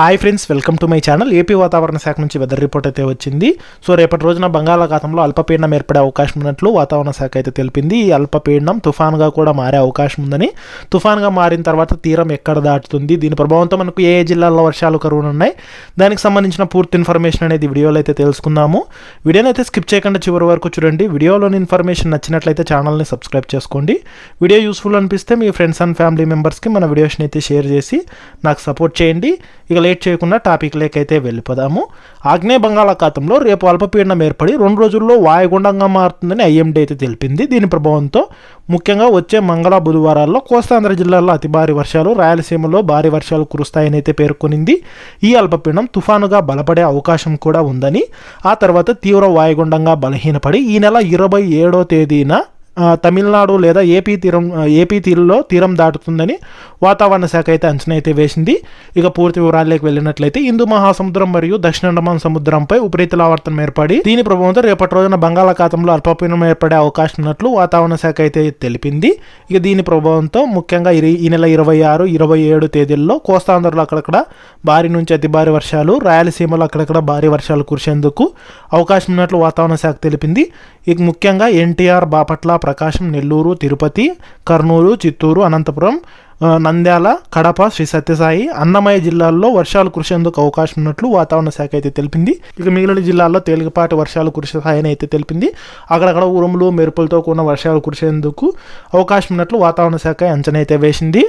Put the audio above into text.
Hi friends welcome to my channel. AP వాతావరణ శాఖ నుంచి వెదర్ రిపోర్ట్ అయితే వచ్చింది. సో రేపటి రోజున బంగాళాఖాతంలో అల్పపీడనం ఏర్పడే అవకాశం ఉన్నట్లు వాతావరణ శాఖ అయితే తెలిపింది. ఈ అల్పపీడనం తుఫాన్గా కూడా మారే అవకాశం ఉందని. తుఫాన్గా మారిన తర్వాత తీరం ఎక్కడ దాటుతుంది? దీని ప్రభావంతో మనకు ఏ ఏ జిల్లాల్లో వర్షాలు కరువునున్నాయి దానికి సంబంధించిన పూర్తి ఇన్ఫర్మేషన్ అనేది వీడియోలో అయితే తెలుసుకుందాము. వీడియోని అయితే స్కిప్ చేయకుండా చివరి వరకు చూడండి. వీడియోలోని ఇన్ఫర్మేషన్ నచ్చినట్లయితే ఛానల్ని సబ్స్క్రైబ్ చేసుకోండి. వీడియో యూస్ఫుల్ అనిపిస్తే మీ ఫ్రెండ్స్ అండ్ ఫ్యామిలీ మెంబర్స్కి మన వీడియోస్ని అయితే షేర్ చేసి నాకు సపోర్ట్ చేయండి. ఇక లేట్ చేయకుండా టాపిక్ లేకైతే వెళ్ళిపోదాము. ఆగ్నేయ బంగాళాఖాతంలో రేపు అల్పపీడనం ఏర్పడి రెండు రోజుల్లో వాయుగుండంగా మారుతుందని ఐఎండీ అయితే తెలిపింది. దీని ప్రభావంతో ముఖ్యంగా వచ్చే మంగళ బుధవారాల్లో కోస్తాంధ్ర జిల్లాల్లో అతి భారీ వర్షాలు రాయలసీమలో భారీ వర్షాలు కురుస్తాయని అయితే పేర్కొనింది. ఈ అల్పపీడనం తుఫానుగా బలపడే అవకాశం కూడా ఉందని ఆ తర్వాత తీవ్ర వాయుగుండంగా బలహీనపడి ఈ నెల ఇరవై ఏడో తేదీన తమిళనాడు లేదా ఏపీ తీరం ఏపీ తీరులో తీరం దాటుతుందని వాతావరణ శాఖ అయితే అంచనా అయితే వేసింది. ఇక పూర్తి వివరాల్లోకి వెళ్ళినట్లయితే హిందూ మహాసముద్రం మరియు దక్షిణ అండమాన్ సముద్రంపై ఉపరితల ఆవర్తనం ఏర్పడి దీని ప్రభావంతో రేపటి రోజున బంగాళాఖాతంలో అల్పపీడనం ఏర్పడే అవకాశం ఉన్నట్లు వాతావరణ శాఖ అయితే తెలిపింది. ఇక దీని ప్రభావంతో ముఖ్యంగా ఈ నెల ఇరవై ఆరు ఇరవై ఏడు తేదీల్లో కోస్తాంధ్రలో అక్కడక్కడ భారీ నుంచి అతి భారీ వర్షాలు రాయలసీమలో అక్కడక్కడ భారీ వర్షాలు కురిసేందుకు అవకాశం ఉన్నట్లు వాతావరణ శాఖ తెలిపింది. ఇక ముఖ్యంగా ఎన్టీఆర్ బాపట్ల ప్రకాశం నెల్లూరు తిరుపతి కర్నూలు చిత్తూరు అనంతపురం నంద్యాల కడప శ్రీ సత్యసాయి అన్నమయ్య జిల్లాల్లో వర్షాలు కురిసేందుకు అవకాశం ఉన్నట్లు వాతావరణ శాఖ అయితే తెలిపింది. ఇక మిగిలిన జిల్లాల్లో తేలికపాటి వర్షాలు కురిసేసాయని అయితే తెలిపింది. అక్కడక్కడ ఉరుములు మెరుపులతో కూడిన వర్షాలు కురిసేందుకు అవకాశం ఉన్నట్లు వాతావరణ శాఖ అంచనా అయితే వేసింది.